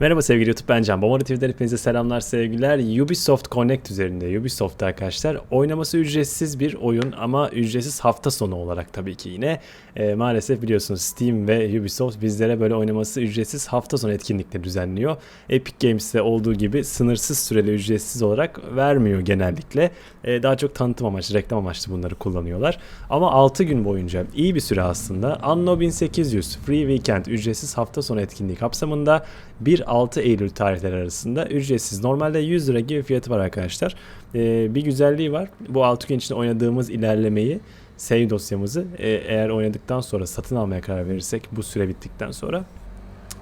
Merhaba sevgili YouTube ben Can. Bomba TV'den hepinize selamlar sevgiler. Ubisoft Connect üzerinde Ubisoft arkadaşlar oynaması ücretsiz bir oyun ama ücretsiz hafta sonu olarak tabii ki yine. Ee, maalesef biliyorsunuz Steam ve Ubisoft bizlere böyle oynaması ücretsiz hafta sonu etkinlikleri düzenliyor. Epic Games'te olduğu gibi sınırsız süreli ücretsiz olarak vermiyor genellikle. Ee, daha çok tanıtım amaçlı, reklam amaçlı bunları kullanıyorlar. Ama 6 gün boyunca iyi bir süre aslında. Anno 1800 Free Weekend ücretsiz hafta sonu etkinliği kapsamında 1-6 Eylül tarihleri arasında ücretsiz. Normalde 100 lira gibi fiyatı var arkadaşlar. Ee, bir güzelliği var. Bu 6 gün içinde oynadığımız ilerlemeyi save dosyamızı e, eğer oynadıktan sonra satın almaya karar verirsek bu süre bittikten sonra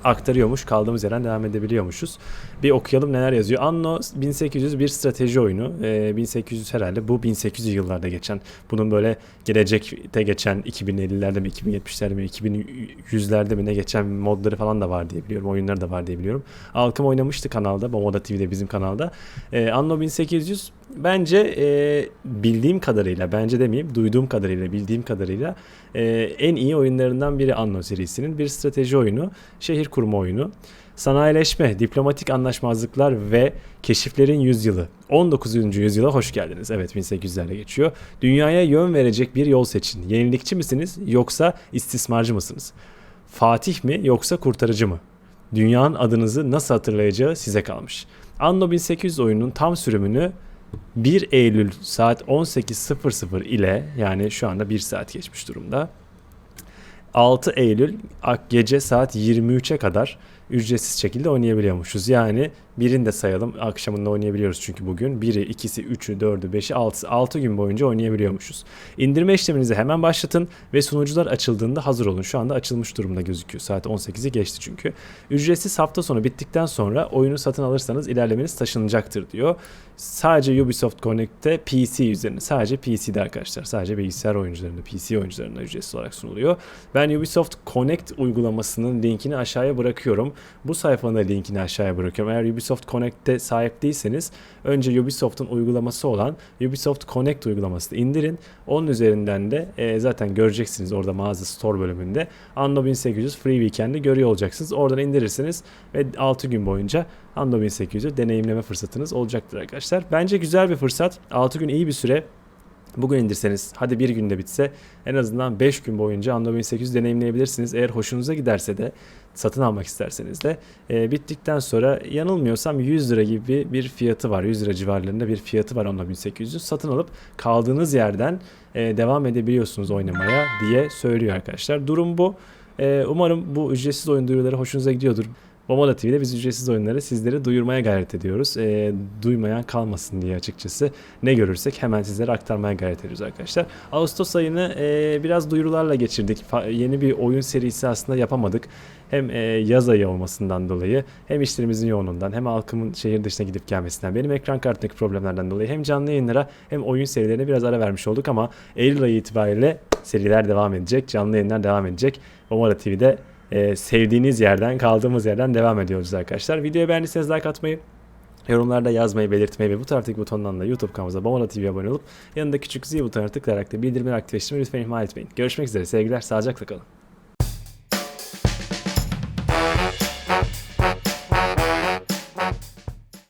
aktarıyormuş. Kaldığımız yerden devam edebiliyormuşuz. Bir okuyalım neler yazıyor. Anno 1800 bir strateji oyunu. Ee, 1800 herhalde bu 1800 yıllarda geçen. Bunun böyle gelecekte geçen 2050'lerde mi 2070'lerde mi 2100'lerde mi ne geçen modları falan da var diye biliyorum. Oyunları da var diye biliyorum. Alkım oynamıştı kanalda. Bomoda TV'de bizim kanalda. Ee, Anno 1800 bence e, bildiğim kadarıyla bence demeyeyim duyduğum kadarıyla bildiğim kadarıyla e, en iyi oyunlarından biri Anno serisinin bir strateji oyunu şehir kurma oyunu. Sanayileşme diplomatik anlaşmazlıklar ve keşiflerin yüzyılı. 19. yüzyıla hoş geldiniz. Evet 1800'lerle geçiyor. Dünyaya yön verecek bir yol seçin. Yenilikçi misiniz yoksa istismarcı mısınız? Fatih mi yoksa kurtarıcı mı? Dünyanın adınızı nasıl hatırlayacağı size kalmış. Anno 1800 oyunun tam sürümünü 1 Eylül saat 18.00 ile yani şu anda 1 saat geçmiş durumda. 6 Eylül gece saat 23'e kadar ücretsiz şekilde oynayabiliyormuşuz. Yani birini de sayalım. Akşamında oynayabiliyoruz çünkü bugün. Biri, ikisi, üçü, dördü, beşi, altısı, altı gün boyunca oynayabiliyormuşuz. İndirme işleminizi hemen başlatın ve sunucular açıldığında hazır olun. Şu anda açılmış durumda gözüküyor. Saat 18'i geçti çünkü. Ücretsiz hafta sonu bittikten sonra oyunu satın alırsanız ilerlemeniz taşınacaktır diyor. Sadece Ubisoft Connect'te PC üzerinde. Sadece PC'de arkadaşlar. Sadece bilgisayar oyuncularında, PC oyuncularına ücretsiz olarak sunuluyor. Ben Ubisoft Connect uygulamasının linkini aşağıya bırakıyorum. Bu sayfanın linkini aşağıya bırakıyorum. Eğer Ubisoft Connect'te sahip değilseniz önce Ubisoft'un uygulaması olan Ubisoft Connect uygulamasını indirin. Onun üzerinden de e, zaten göreceksiniz orada mağaza store bölümünde Anno 1800 Free Weekend'i görüyor olacaksınız. Oradan indirirsiniz ve 6 gün boyunca Anno 1800'ü deneyimleme fırsatınız olacaktır arkadaşlar. Bence güzel bir fırsat. 6 gün iyi bir süre. Bugün indirseniz hadi bir günde bitse en azından 5 gün boyunca Anno 1800 deneyimleyebilirsiniz. Eğer hoşunuza giderse de satın almak isterseniz de e, bittikten sonra yanılmıyorsam 100 lira gibi bir fiyatı var. 100 lira civarlarında bir fiyatı var Anno 1800. Satın alıp kaldığınız yerden e, devam edebiliyorsunuz oynamaya diye söylüyor arkadaşlar. Durum bu. E, umarım bu ücretsiz oyun duyuruları hoşunuza gidiyordur. Bomoda TV'de biz ücretsiz oyunları sizlere duyurmaya gayret ediyoruz. E, duymayan kalmasın diye açıkçası. Ne görürsek hemen sizlere aktarmaya gayret ediyoruz arkadaşlar. Ağustos ayını e, biraz duyurularla geçirdik. Fa- yeni bir oyun serisi aslında yapamadık. Hem e, yaz ayı olmasından dolayı hem işlerimizin yoğunluğundan hem halkımın şehir dışına gidip gelmesinden benim ekran kartındaki problemlerden dolayı hem canlı yayınlara hem oyun serilerine biraz ara vermiş olduk ama Eylül ayı itibariyle seriler devam edecek. Canlı yayınlar devam edecek. Bomoda TV'de e, sevdiğiniz yerden kaldığımız yerden devam ediyoruz arkadaşlar. Videoyu beğendiyseniz like atmayı, yorumlarda yazmayı, belirtmeyi ve bu taraftaki butondan da YouTube kanalımıza Bomba TV'ye abone olup yanında küçük zil butonuna tıklayarak da bildirimleri aktifleştirmeyi lütfen ihmal etmeyin. Görüşmek üzere sevgiler, sağlıcakla kalın.